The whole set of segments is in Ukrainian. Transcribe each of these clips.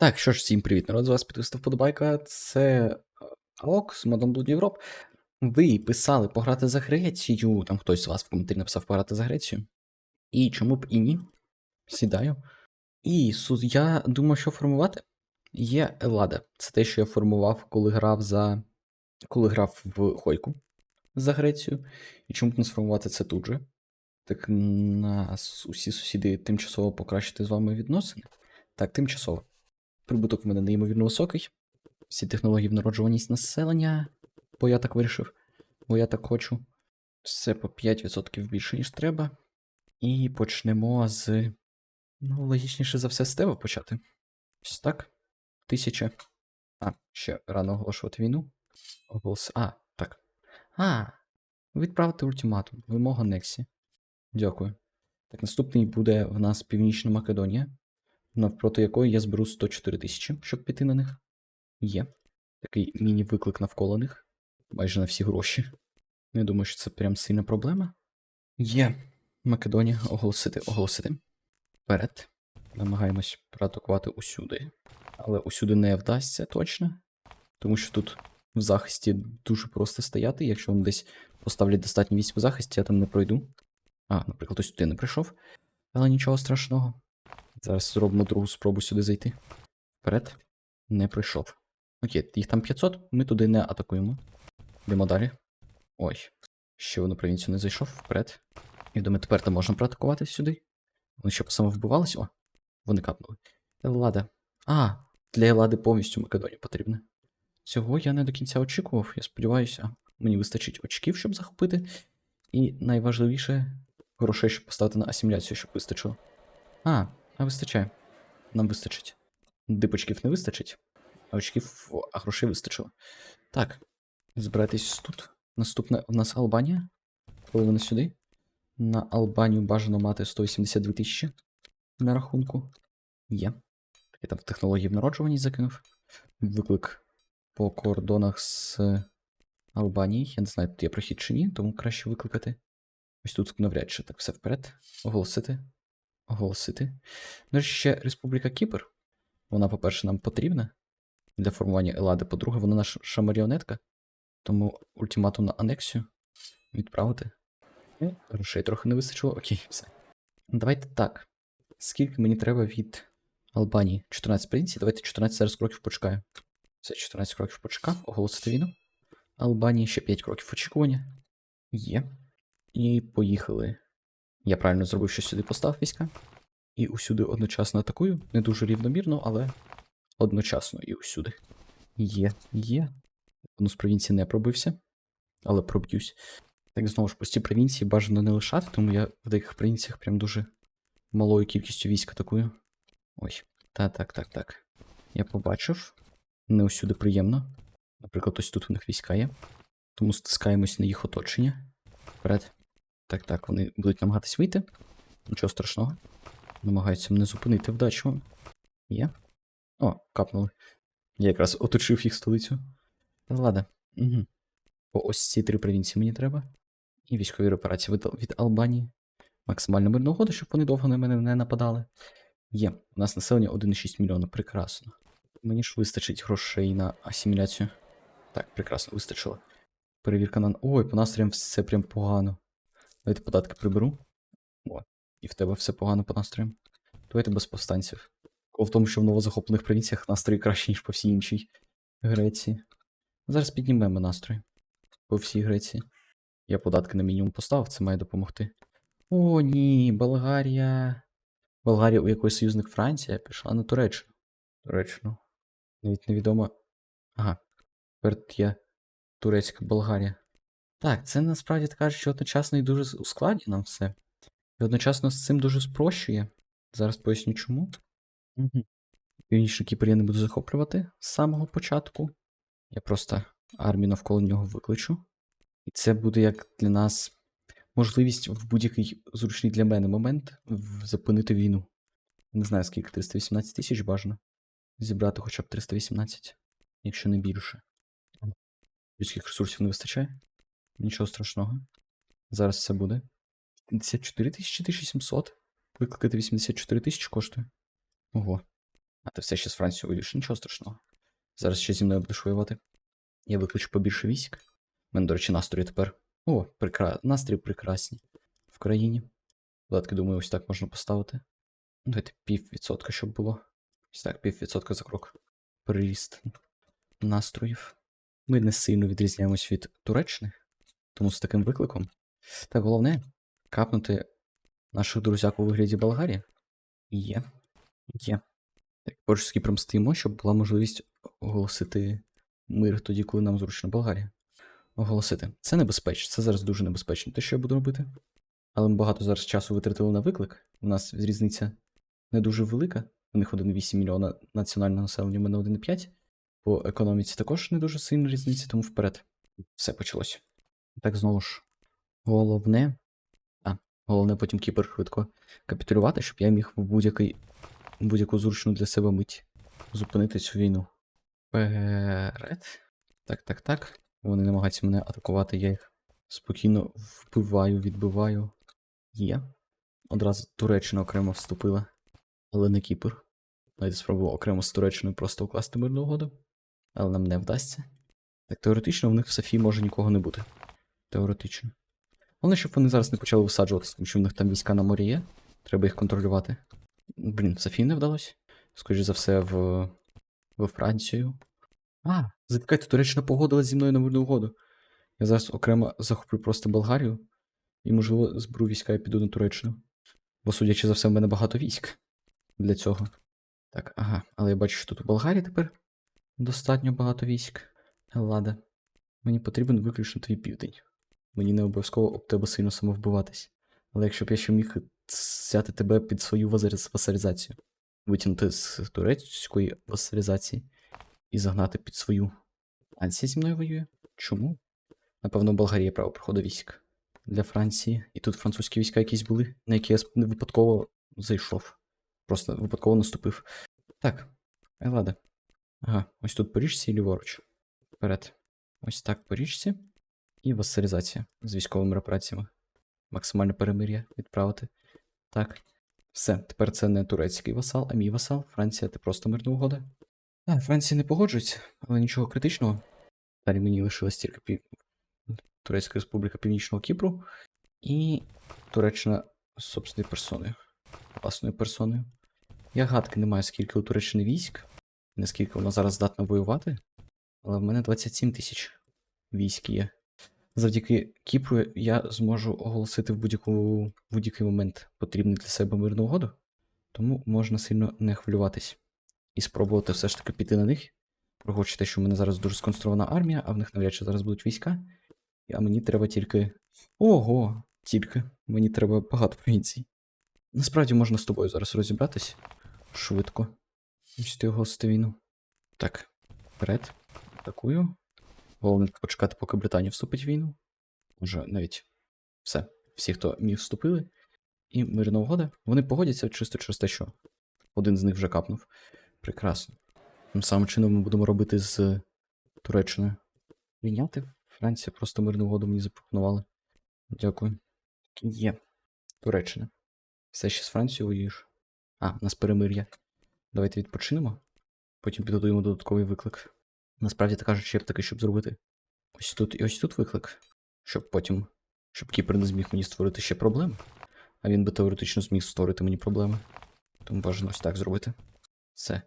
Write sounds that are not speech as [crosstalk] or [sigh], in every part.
Так, що ж, всім привіт, народ, з вас підписав Подобайка. Це е, Аок з модом Blood Europe. Ви писали пограти за Грецію, там хтось з вас в коментарі написав пограти за Грецію. І чому б і ні? Сідаю. І я думаю, що формувати. Є Елада. Це те, що я формував, коли грав за. коли грав в Хойку за Грецію. І чому б не сформувати це тут же? Так нас усі сусіди тимчасово покращити з вами відносини. Так, тимчасово. Прибуток в мене неймовірно високий. Всі технології в народжуваність населення. Бо я так вирішив, бо я так хочу. Все по 5% більше, ніж треба. І почнемо з. Ну, логічніше за все з тебе почати. Ось так. Тисяча. А, ще рано оголошувати війну. Оголос. А, так. А. Відправити ультиматум. Вимога Нексі. Дякую. Так, наступний буде в нас Північна Македонія навпроти якої я зберу 104 тисячі, щоб піти на них. Є. Такий міні-виклик навколо них. Майже на всі гроші. Не думаю, що це прям сильна проблема. Є. Македонія оголосити, оголосити. Вперед. Намагаємось проатакувати усюди. Але усюди не вдасться точно. Тому що тут в захисті дуже просто стояти. Якщо вони десь поставлять достатньо військ в захисті, я там не пройду. А, наприклад, ось туди не прийшов. Але нічого страшного. Зараз зробимо другу спробу сюди зайти. Вперед. Не пройшов. Окей, їх там 500, ми туди не атакуємо. Йдемо далі. Ой. Ще в провінцію не зайшов. Вперед. Я думаю, тепер там можна проатакувати сюди. Вони що самовбивались? О, вони капнули. Еллада. А, для Еллади повністю Македонія потрібна. Цього я не до кінця очікував. Я сподіваюся, мені вистачить очків, щоб захопити. І найважливіше грошей, щоб поставити на асиміляцію, щоб вистачило. А, а вистачає. Нам вистачить. Дипочків не вистачить, а очків, а грошей вистачило. Так, збирайтесь тут. Наступне в нас Албанія. Половина сюди. На Албанію бажано мати 182 тисячі на рахунку. Є. Я там в технології в народжуваність закинув. Виклик по кордонах з Албанії. Я не знаю, тут є прохід чи ні, тому краще викликати. Ось тут навряд чи так все вперед. Оголосити. Оголосити. Речі, ще Республіка Кіпр. Вона, по-перше, нам потрібна для формування Елади. По-друге, вона наша маріонетка. Тому ультиматум на анексію відправити. Е, Грошей трохи не вистачило. Окей, все. Давайте так. Скільки мені треба від Албанії? 14 провінцій. Давайте 14 зараз кроків почекаю. Все, 14 кроків почекав. Оголосити війну. Албанії ще 5 кроків очікування. Є. І поїхали. Я правильно зробив, що сюди постав війська. І усюди одночасно атакую. Не дуже рівномірно, але одночасно і усюди. Є, є. Одну з провінцій не пробився, але проб'юсь. Так, знову ж, пусті провінції бажано не лишати, тому я в деяких провінціях прям дуже малою кількістю військ атакую. Ой, так, так, так, так. Я побачив. Не усюди приємно. Наприклад, ось тут у них війська є. Тому стискаємось на їх оточення. Вперед. Так, так, вони будуть намагатись вийти. Нічого страшного. Намагаються мене зупинити вдачу. Є. О, капнули. Я якраз оточив їх столицю. Та ладно. Угу. По ось ці три провінції мені треба. І військові репарації від, від Албанії. Максимально мирна угода, щоб вони довго на мене не нападали. Є. У нас населення 1,6 мільйона. Прекрасно. Мені ж вистачить грошей на асиміляцію. Так, прекрасно, вистачило. Перевірка на. Ой, по настроям все прям погано. Давайте податки приберу. О, і в тебе все погано по настроям. Давайте без повстанців. Коло в тому, що в новозахоплених провінціях настрої краще, ніж по всій іншій Греції. Зараз піднімемо настрої по всій Греції. Я податки на мінімум поставив, це має допомогти. О, ні, Болгарія. Болгарія, у якої союзник Франція, пішла на Туреччину. Туреччину. Навіть невідомо. Ага. Тепер є турецька Болгарія. Так, це насправді так кажуть, що одночасно і дуже ускладнює нам все. І одночасно з цим дуже спрощує. Зараз поясню чому. Угу. Північний Кіпр я не буду захоплювати з самого початку. Я просто армію навколо нього викличу. І це буде як для нас можливість в будь-який зручний для мене момент зупинити війну. Не знаю, скільки 318 тисяч бажано. Зібрати хоча б 318, якщо не більше. Людських ресурсів не вистачає. Нічого страшного. Зараз все буде. 54 тисячі 1700. Викликати 84 тисячі коштує. Ого. А ти все ще з Францією воюєш, нічого страшного. Зараз ще зі мною будеш воювати. Я викличу побільше військ. Мене, до речі, настрої тепер. О, прекра... настрій прекрасні в країні. Додатки, думаю, ось так можна поставити. Давайте пів відсотка, щоб було. Ось так, пів відсотка за крок. Переріст настроїв. Ми не сильно відрізняємось від Туреччини, тому з таким викликом. Та головне капнути наших друзяк у вигляді Болгарії. Є. Є. Так, поруч з Кіпром стоїмо, щоб була можливість оголосити мир тоді, коли нам зручно Болгарія. Оголосити. Це небезпечно, це зараз дуже небезпечно, те, що я буду робити. Але ми багато зараз часу витратили на виклик. У нас різниця не дуже велика. У них 1,8 мільйона національного населення, у мене 1,5. По економіці також не дуже сильна різниця, тому вперед. Все почалось. Так знову ж. Головне. А, головне потім кіпер швидко капітулювати, щоб я міг в будь-який будь-яку зручну для себе мить зупинити цю війну. Вперед. Так, так, так. Вони намагаються мене атакувати, я їх спокійно вбиваю, відбиваю. Є. Одразу Туреччина окремо вступила, але не Кіпр. Навіть спробував окремо з Туреччиною просто укласти мирну угоду, але нам не вдасться. Так теоретично в них в Софії може нікого не бути. Теоретично. Головне, щоб вони зараз не почали висаджуватися, тому що в них там війська на морі є. Треба їх контролювати. Блін, Софії не вдалося. Скоріше за все, в, в Францію. А, зачекайте, Туреччина погодилась зі мною на мирну угоду. Я зараз окремо захоплю просто Болгарію і, можливо, зберу війська і піду на Туреччину. Бо, судячи за все, в мене багато військ для цього. Так, ага, але я бачу, що тут у Болгарії тепер достатньо багато військ. Лада. Мені потрібен виключно твій південь. Мені не обов'язково об тебе сильно самовбиватись. Але якщо б я ще міг взяти тебе під свою васалізацію, витягнути з турецької васалізації і загнати під свою. Франція зі мною воює? Чому? Напевно, Болгарія право приходу військ для Франції. І тут французькі війська якісь були, на які я випадково зайшов. Просто випадково наступив. Так, Елада. Ага, ось тут по річці і ліворуч. Вперед. Ось так по річці. І васалізація з військовими операціями. Максимальне перемир'я відправити. Так. Все, тепер це не турецький васал, а мій васал. Франція, ти просто мирна угода. А, Франція не погоджується, але нічого критичного. Далі мені лишилась тільки пів... Турецька Республіка Північного Кіпру і Туреччина з собственною персоною. Власною персоною. Я гадки не маю, скільки у Туреччини військ, наскільки вона зараз здатна воювати, але в мене 27 тисяч військ є. Завдяки Кіпру я зможу оголосити в будь-який момент потрібний для себе мирну угоду, тому можна сильно не хвилюватись і спробувати все ж таки піти на них. Враховуючи те, що в мене зараз дуже сконструована армія, а в них навряд чи зараз будуть війська. А мені треба тільки. Ого! Тільки. Мені треба багато провінцій. Насправді можна з тобою зараз розібратись швидко. Ось ти оголосити війну. Так, вперед. Атакую. Головне почекати, поки Британія вступить в війну. Може, навіть все. Всі, хто міг вступили. І мирна угода. Вони погодяться чисто через те, що один з них вже капнув. Прекрасно. Тим самим чином ми будемо робити з Туреччиною. Прийняти Франція просто мирну угоду мені запропонували. Дякую. Є. Туреччина. Все ще з Францією воюєш? А, нас перемир'я. Давайте відпочинемо. Потім підготуємо додатковий виклик. Насправді так кажучи, я б таки, щоб зробити. Ось тут і ось тут виклик. Щоб потім. Щоб Кіпр не зміг мені створити ще проблеми. А він би теоретично зміг створити мені проблеми. Тому бажано ось так зробити. Все.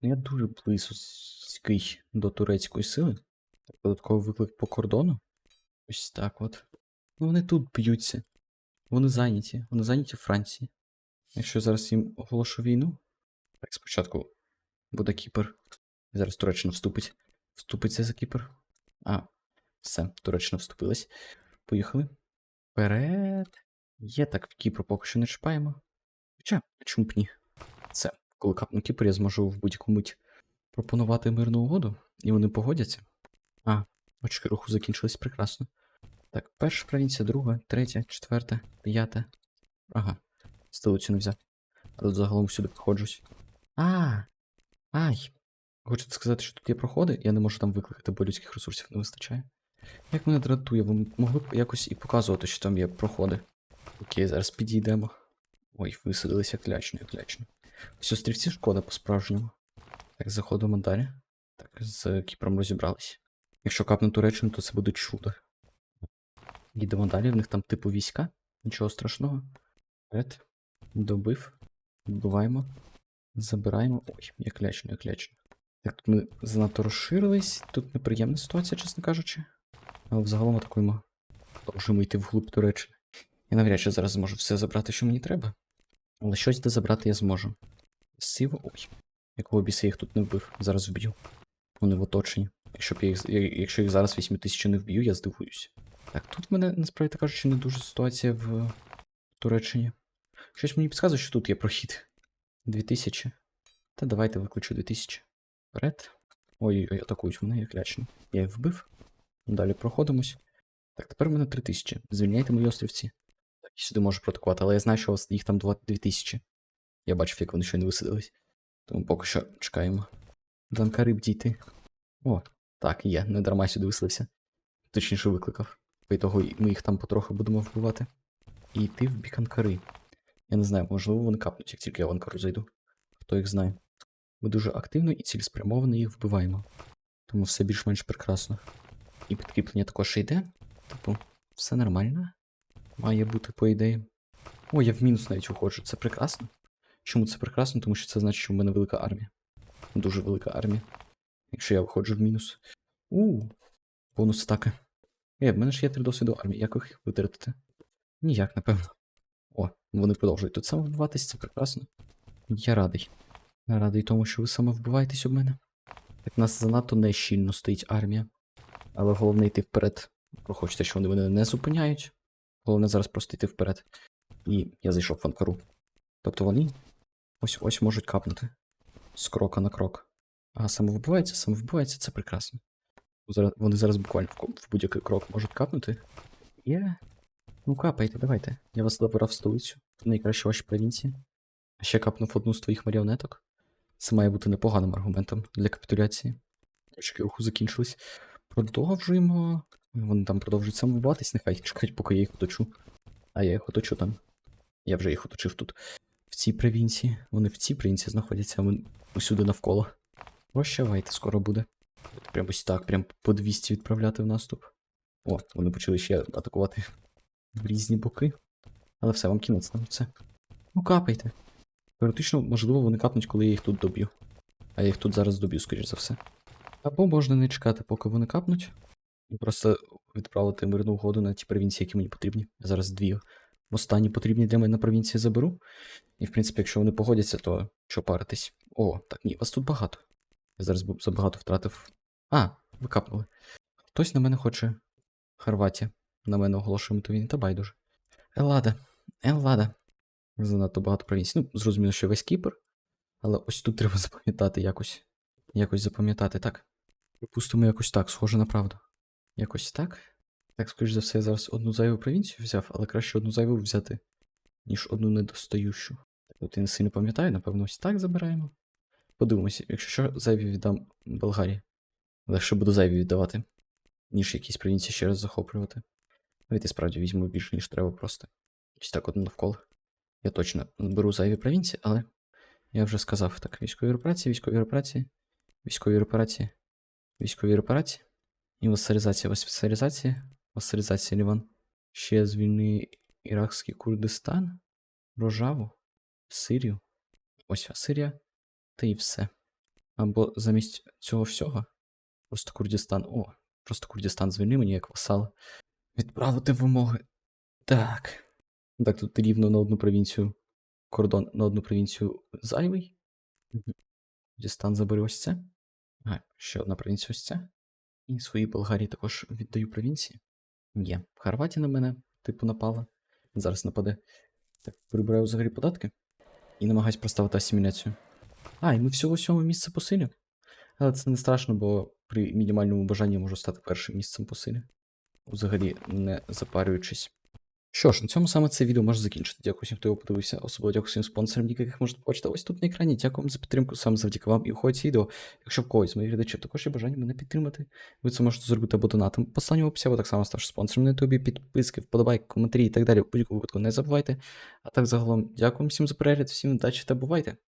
Я дуже близький до турецької сили. Додатковий виклик по кордону. Ось так от. Ну вони тут б'ються. Вони зайняті. Вони зайняті в Франції. Якщо я зараз їм оголошу війну. Так, спочатку буде Кіпр. Зараз Туреччина вступить. Вступиться за Кіпр. А, все, Туреччина вступилась. Поїхали. Вперед. Є так, в Кіпр поки що не чіпаємо. Хоча, чому б ні? Це, коли капну Кіпр, я зможу в будь-яку мить пропонувати мирну угоду, і вони погодяться. А, очки руху закінчились прекрасно. Так, перша провінція, друга, третя, четверта, п'ята. Ага, столицю не взяв. А тут загалом всюди проходжусь. А, ай. Хочете сказати, що тут є проходи, я не можу там викликати, бо людських ресурсів не вистачає. Як мене дратує, ви могли б якось і показувати, що там є проходи. Окей, зараз підійдемо. Ой, висадилися як лячно, як лячно. Ось острівці шкода по-справжньому. Так, заходимо далі. Так, з Кіпром розібрались. Якщо капну Туреччину, то це буде чудо. Їдемо далі, в них там типу війська. Нічого страшного. Вперед. Добив. Відбиваємо. Забираємо. Ой, як лячно, як лячно. Так, тут ми занадто розширились. Тут неприємна ситуація, чесно кажучи. Але взагалом атакуємо. Продовжуємо йти вглуб Туреччини. Я навряд чи зараз зможу все забрати, що мені треба. Але щось де забрати я зможу. Сиво. Ой. Якого біса їх тут не вбив. Зараз вб'ю. Вони в оточенні. Якщо б я їх, якщо їх зараз 8 тисяч не вб'ю, я здивуюсь. Так, тут в мене насправді кажучи, не дуже ситуація в Туреччині. Щось мені підказує, що тут є прохід. 2000. Та давайте викличу 2000. Вперед. Ой-ой-ой, атакують мене, як лячно. Я їх вбив. Далі проходимось. Так, тепер в мене 3000. Звільняйте мої острівці. Так, я сюди можу протокувати, але я знаю, що їх там 2000. Я бачив, як вони щойно висадились. Тому поки що чекаємо. До Анкари б дійти. О, так, є, не дарма сюди виселився. Точніше викликав. По ітогу ми їх там потроху будемо вбивати. І йти в бік Анкари. Я не знаю, можливо, вони капнуть, як тільки я в Анкару зайду. Хто їх знає. Ми дуже активно і цілеспрямовано їх вбиваємо. Тому все більш-менш прекрасно. І підкріплення також йде. Типу, все нормально. Має бути, по ідеї. О, я в мінус навіть уходжу. Це прекрасно. Чому це прекрасно? Тому що це значить, що в мене велика армія. Дуже велика армія. Якщо я виходжу в мінус. У, бонус атаки. Е, в мене ж є три досвіду армії. Як їх витратити? Ніяк, напевно. О, вони продовжують тут саме вбиватись, це прекрасно. Я радий. Радий тому, що ви саме вбиваєтесь об мене. Так в нас занадто нещільно стоїть армія. Але головне йти вперед. Прохочете, що вони мене не зупиняють. Головне зараз просто йти вперед. І я зайшов в Анкару. Тобто вони ось ось можуть капнути. З крока на крок. А самовбивається, самовбивається, це прекрасно. Вони зараз буквально в, будь-який крок можуть капнути. Є. Ну капайте, давайте. Я вас забирав в столицю. Це найкраще ваші провінції. А ще капнув одну з твоїх маріонеток. Це має бути непоганим аргументом для капітуляції. Очки руху закінчились. Продовжуємо. Вони там продовжують самовбиватись, нехай чекають, поки я їх оточу. А я їх оточу там. Я вже їх оточив тут. В цій провінції. Вони в цій провінції знаходяться, а ми усюди навколо. Прощавайте, скоро буде. От Прям ось так, прям по 200 відправляти в наступ. О, вони почали ще атакувати в різні боки. Але все, вам кінець там все. Ну капайте. Теоретично, можливо, вони капнуть, коли я їх тут доб'ю. А я їх тут зараз доб'ю, скоріш за все. Або можна не чекати, поки вони капнуть. І просто відправити мирну угоду на ті провінції, які мені потрібні. Я зараз дві останні потрібні для мене провінції заберу. І, в принципі, якщо вони погодяться, то що паритись? О, так ні, вас тут багато. Я зараз забагато втратив. А, ви капнули. Хтось на мене хоче. Хорватія. На мене оголошує війни, та байдуже. Еллада. Еллада. Занадто багато провінцій. Ну, зрозуміло, що весь Кіпр. Але ось тут треба [laughs] запам'ятати якось. Якось запам'ятати, так. Припустимо, якось так, схоже на правду. Якось так. Так, скоріш за все, я зараз одну зайву провінцію взяв, але краще одну зайву взяти, ніж одну недостаючу. Так, от я не сильно пам'ятаю, напевно, ось так забираємо. Подивимося, якщо що, зайві віддам Болгарії. Легше буду зайві віддавати, ніж якісь провінції ще раз захоплювати. Давайте справді візьму більше, ніж треба просто. Ось так одну навколо. Я точно беру зайві провінції, але я вже сказав так: військові репарації, військові репарації, військові репарації, військові репарації. І вассалізація, вассалізація, вассалізація Ліван. Ще звільни Іракський Курдистан, Рожаву, Сирію. Ось Сирія. Та і все. Або замість цього всього. Просто Курдистан. О, просто Курдистан звільни мені як васал. Відправити вимоги. Так. Так, тут рівно на одну провінцію. Кордон на одну провінцію зайвий. Мгм. Курдистан забери ось це. Ага, ще одна провінція ось це. І своїй Болгарії також віддаю провінції. Є. Хорватія на мене, типу, напала. Зараз нападе. Так, прибираю взагалі податки. І намагаюсь проставити асиміляцію. А, і ми всього сьоме місце по силі. Але це не страшно, бо при мінімальному бажанні можу стати першим місцем по силі. Взагалі не запарюючись. Що ж, на цьому саме це відео можна закінчити. Дякую всім, хто його подивився. Особливо дякую всім спонсорам, яких можна побачити ось тут на екрані. Дякую вам за підтримку, саме завдяки вам і уходить відео. Якщо в когось з моїх глядачів також є бажання мене підтримати, ви це можете зробити або донатом. по Послання в описі, або так само ставши спонсором на ютубі, підписки, вподобайки, коментарі і так далі. У будь-якому випадку не забувайте. А так загалом, дякую всім за перегляд, всім удачі та бувайте!